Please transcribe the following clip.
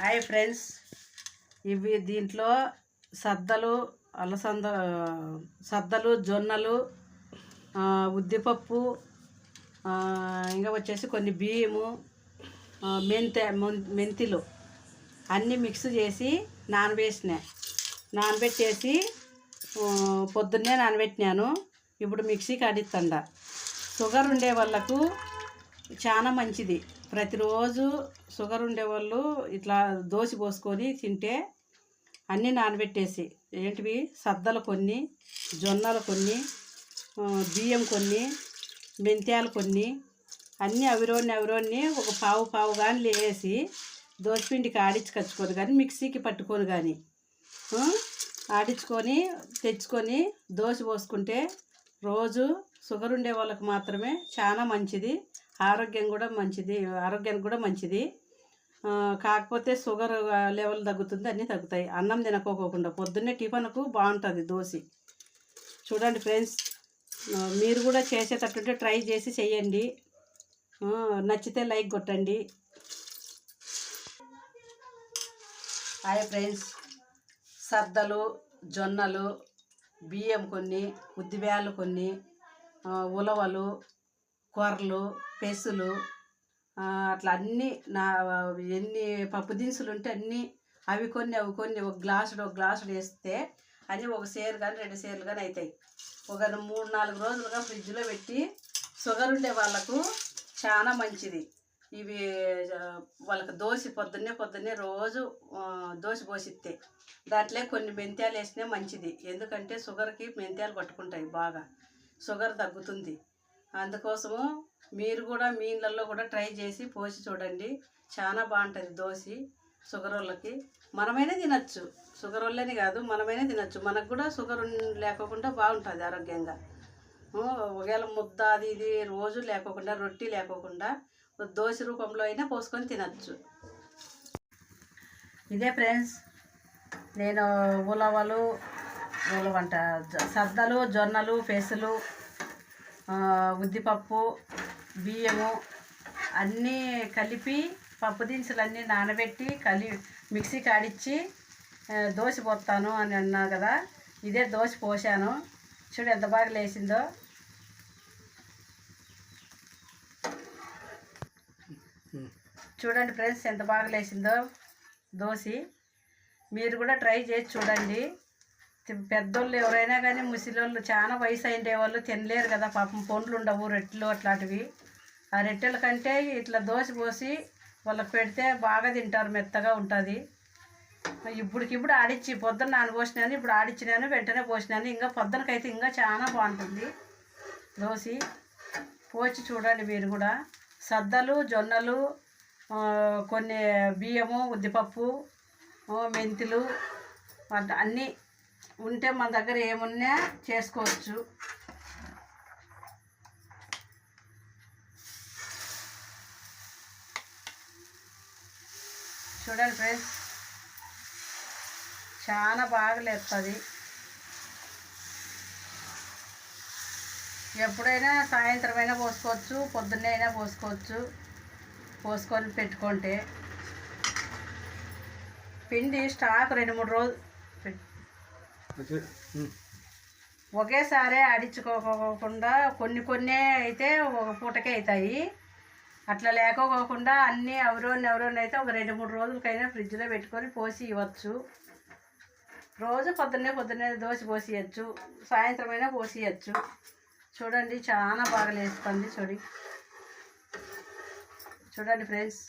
Hi friends. ఇవి దీంట్లో సద్దలు అలసంద సద్దలు జొన్నలు ఉద్దిపప్పు ఇంకా వచ్చేసి కొన్ని బియ్యము మెంతె మెంతిలు అన్నీ మిక్స్ చేసి నానబెట్టిన. నానబెట్టేసి పొద్దున్నే నానబెట్టినాను. ఇప్పుడు మిక్సీకి అడిస్తుండ షుగర్ ఉండే వాళ్ళకు చాలా మంచిది. ప్రతిరోజు షుగర్ ఉండేవాళ్ళు ఇట్లా దోశ పోసుకొని తింటే అన్నీ నానబెట్టేసి ఏంటివి? సద్దలు కొన్ని జొన్నలు కొన్ని బియ్యం కొన్ని మెంత్యాలు కొన్ని అన్నీ అవిరోని అవిరోని ఒక పావు పావు కానీ లేసి దోశపిండికి ఆడించుకొచ్చుకొని కానీ మిక్సీకి పట్టుకొని కానీ ఆడించుకొని తెచ్చుకొని దోశ పోసుకుంటే రోజు షుగర్ ఉండే వాళ్ళకి మాత్రమే చాలా మంచిది. ఆరోగ్యం కూడా మంచిది ఆరోగ్యానికి కూడా మంచిది. కాకపోతే షుగర్ లెవెల్ తగ్గుతుంది అన్నీ తగ్గుతాయి. అన్నం తినకోకుండా పొద్దున్నే టిఫిన్కు బాగుంటుంది దోశ. చూడండి ఫ్రెండ్స్ మీరు కూడా చేసేటట్టుంటే ట్రై చేసి చేయండి నచ్చితే లైక్ కొట్టండి. హాయ్ ఫ్రెండ్స్ సద్దలు జొన్నలు బియ్యం కొన్ని ఉద్దిబ్యాలు కొన్ని ఉలవలు కూరలు పెసులు అట్లా అన్నీ నా ఎన్ని పప్పు దినుసులు ఉంటే అన్నీ అవి కొన్ని అవి కొన్ని ఒక గ్లాసుడు ఒక గ్లాసుడు వేస్తే అది ఒక సేరు కానీ రెండు సేర్లు కానీ అవుతాయి ఒక మూడు నాలుగు రోజులుగా ఫ్రిడ్జ్లో పెట్టి షుగర్ ఉండే వాళ్ళకు చాలా మంచిది. ఇవి వాళ్ళకి దోశ పొద్దున్నే పొద్దున్నే రోజు దోశ పోసిస్తే దాంట్లో కొన్ని మెంత్యాలు వేసినా మంచిది. ఎందుకంటే షుగర్కి మెంత్యాలు పట్టుకుంటాయి బాగా. షుగర్ తగ్గుతుంది. అందుకోసము మీరు కూడా మీ ఇళ్ళల్లో కూడా ట్రై చేసి పోసి చూడండి. చాలా బాగుంటుంది దోశ షుగర్ వాళ్ళకి. మనమైనా తినచ్చు. షుగర్ వాళ్ళని కాదు మనమైనా తినచ్చు. మనకు కూడా షుగర్ లేకోకుండా బాగుంటుంది ఆరోగ్యంగా. ఒకవేళ ముద్ద అది ఇది రోజు లేకోకుండా రొట్టి లేకోకుండా దోశ రూపంలో అయినా పోసుకొని తినచ్చు. ఇదే ఫ్రెండ్స్ నేను ఉలవలు ఉలవంట సద్దలు జొన్నలు పెసలు ఉద్దిపప్పు బియ్యము అన్నీ కలిపి పప్పు దినుసులు అన్నీ నానబెట్టి కలి మిక్సీ కాడిచ్చి దోశ పోస్తాను అని అన్నా కదా ఇదే దోశ పోసాను చూడు ఎంత బాగా లేచిందో. చూడండి ఫ్రెండ్స్ ఎంత బాగా లేచిందో దోశ. మీరు కూడా ట్రై చేసి చూడండి. పెద్దోళ్ళు ఎవరైనా కానీ ముసలోళ్ళు చాలా వయసు అయిండే వాళ్ళు తినలేరు కదా పాపం పండ్లు ఉండవు రెట్లు అట్లాంటివి. ఆ రెట్టెల కంటే ఇట్లా దోశ పోసి వాళ్ళకి పెడితే బాగా తింటారు మెత్తగా ఉంటుంది. ఇప్పుడికిప్పుడు ఆడిచ్చి పొద్దున్న నానబోసినాను ఇప్పుడు ఆడిచ్చినాను వెంటనే పోసినాను ఇంకా పొద్దునకైతే ఇంకా చాలా బాగుంటుంది. దోశ పోచి చూడండి మీరు కూడా. సద్దలు జొన్నలు కొన్ని బియ్యము ఉద్దిపప్పు మెంతులు అన్నీ ఉంటే మన దగ్గర ఏమున్నా చేసుకోవచ్చు. చూడండి ఫ్రెండ్స్ చాలా బాగా లేస్తుంది ఎప్పుడైనా సాయంత్రం అయినా పోసుకోవచ్చు పొద్దున్నే అయినా పోసుకోవచ్చు పోసుకొని పెట్టుకుంటే. పిండి స్టాక్ రెండు మూడు రోజులు ఒకేసారి ఆడించుకోకుండా కొన్ని కొన్ని అయితే ఒక పూటకే అవుతాయి. అట్లా లేకపోకుండా అన్నీ ఎవరోని ఎవరోని అయితే ఒక రెండు మూడు రోజులకైనా ఫ్రిడ్జ్లో పెట్టుకొని పోసి ఇవ్వచ్చు. రోజు పొద్దున్నే పొద్దున్నే దోశ పోసి ఇవ్వచ్చు సాయంత్రం అయినా పోసి ఇవ్వచ్చు చూడండి చాలా బాగా లేస్తుంది చూడి. చూడండి ఫ్రెండ్స్.